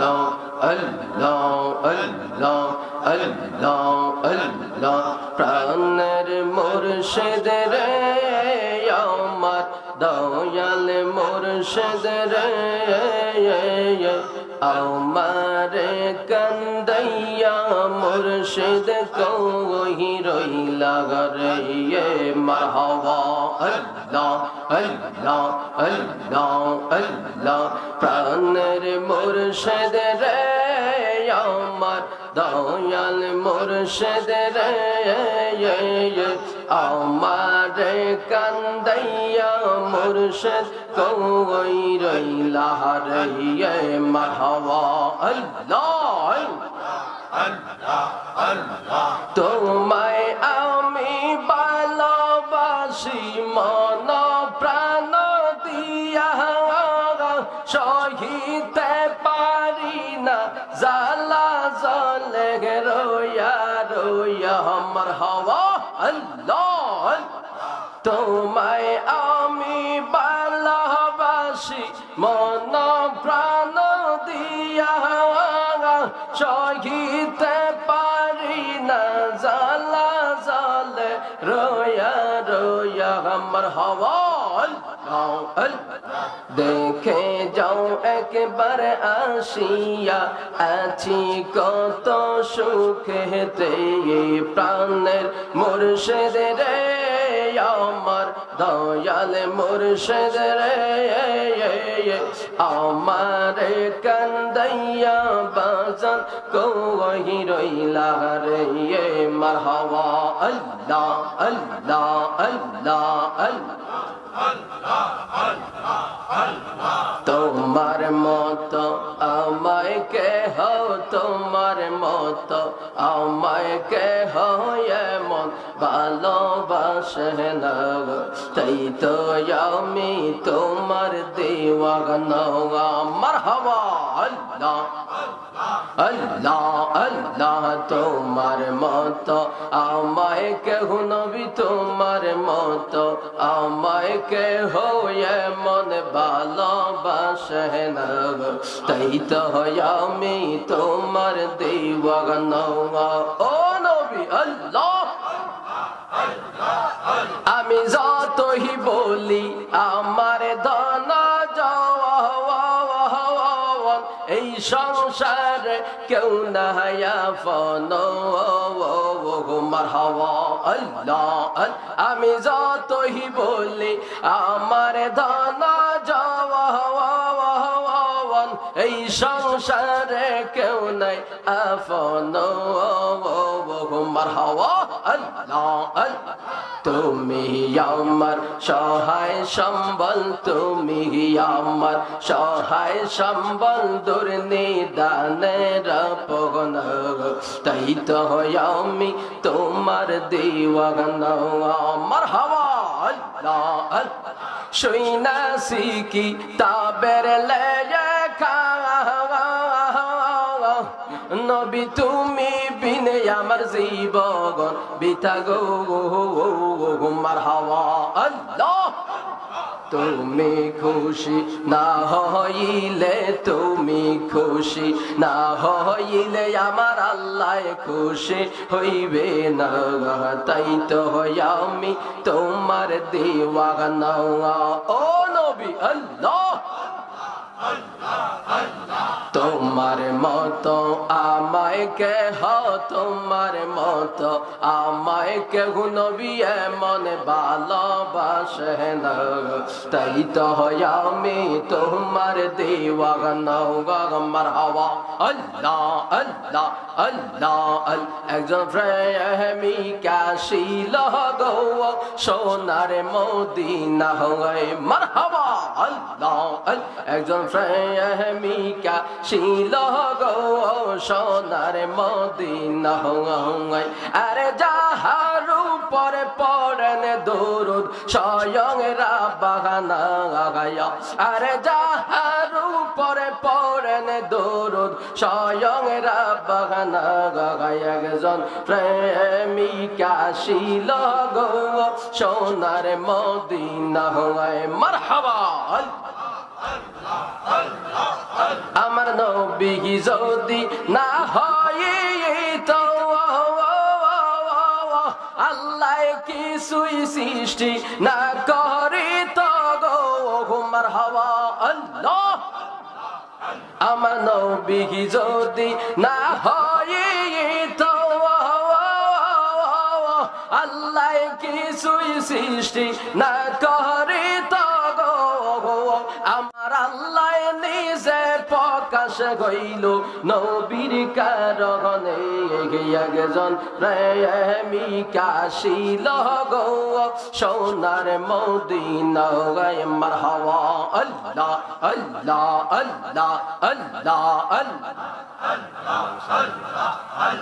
আল্লাহ আল্লাহ আল্লাহ আল্লাহ আল্লাহ। প্রাণের মুর্শিদ রে, আমার দয়াল মুর্শিদ রে, আমার কান্দাইয়া মুর্শিদ কহি রইলা রে মারহাবা আল্লাহ আল্লাহ আল্লাহ আল্লাহ প্রাণের মুর্শিদ রে, আমার দয়াল মুর্শিদ রে আমার কান্দাইয়া মুর্শিদ কই রইলা রে মারহাবা আল্লাহ। তোমায় আমি ভালোবাসি মন প্রাণ দিয়া সহিতে পারি না জালা জলে রোয়া রোয়া আমার হওয়া আল্লাহ। তোমায় আমি ভালোবাসি, মন প্রাণ দিয়া সহিতে পারি না জালা জালে রোয়া রোয়া আমার হওয়া দেখে যাও একবার আসিয়া আছি কত সুখেতে প্রাণের মুর্শিদ রে আমার দয়াল মুর্শিদ রে, আমার কান্দাইয়া বাজান, কহি রইলা রে, মারহাবা, আল্লাহ আল্লাহ আল্লাহ আল্লাহ তোমার মত আমায় কে হো তোমার ভালোবাসে না তাই তো আমি তোমার দেওয়ান। আমার হওয়া আল্লাহ আল্লাহ আল্লাহ, তোমার মত। আমায় কেহ নবী, তোমার মত। আমায় কেহ মন ভালোবাসে না তাই তো আমি তোমার দেওয়ান। ও নবী, আল্লাহ। আমি যতই বলি, আমার যাওয়া এই সংসারে কেউ না ফন আমি যতই বলি আমার ধনা এই সংসারে কেউ নাই আফন মার হওয়া আল্লাহ, তুমি আমার সহায় সম্বল, তুমি আমার সহায় সম্বল দুর্নিদানের পগন তাই তো আমি তোমার দিওয়ান। আমার হাওয়া আল্লাহ তাবের নবী তুমি বিনে আমার জীবন বিতা গো মার হাওয়া তুমি খুশি না হইলে তুমি খুশি, না হইলে আমার আল্লাহ খুশি হইবে না তাই তো আমি তোমার দেওয়া ও নবী, আল্লাহ। তোমার মতো আমায় কে হ তোমার মতো আমায় কে নবী এমন ভালোবাসে না। তাই তো আমি তোমার দেওয়ান আমার হাওয়া আল্লাহ আল্লাহ আল্লাহ একজন প্রেমিকা শিল গো, সোনার মদিনা হয় মার হাওয়া আল্লাহ একজন প্রেমিকা শিল সোনার মদিনা আরে যাহার উপরে পড়েন দরুদ, স্বয়ং রাবাগানা গায়া আরে যাহার উপরে পড়েন দরুদ, স্বয়ং রাবাগানা গায় একজন প্রেমিকা শিল গো সোনার মদিনা হয় মারহাবা! আমার নবী যদি না হয় তো, আল্লাহ কিছুই সৃষ্টি না করি তো গো মার হাওয়া, আল্লাহ। আমার নবী যদি না হয় তো, আল্লাহ কিছুই সৃষ্টি না করে প্রকাশ গইল নবীর কারণে একজন প্রেমিকা শিল গো সোনার মদিনা মার হাওয়া আল্লাহ আল্লাহ আল্লাহ আল্লাহ আল্লাহ لا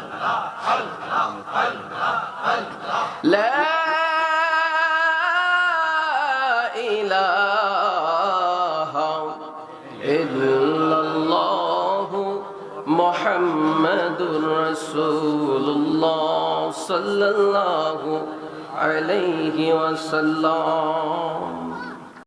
সাল্লাল্লাহু আলাইহি ওয়াসাল্লাম।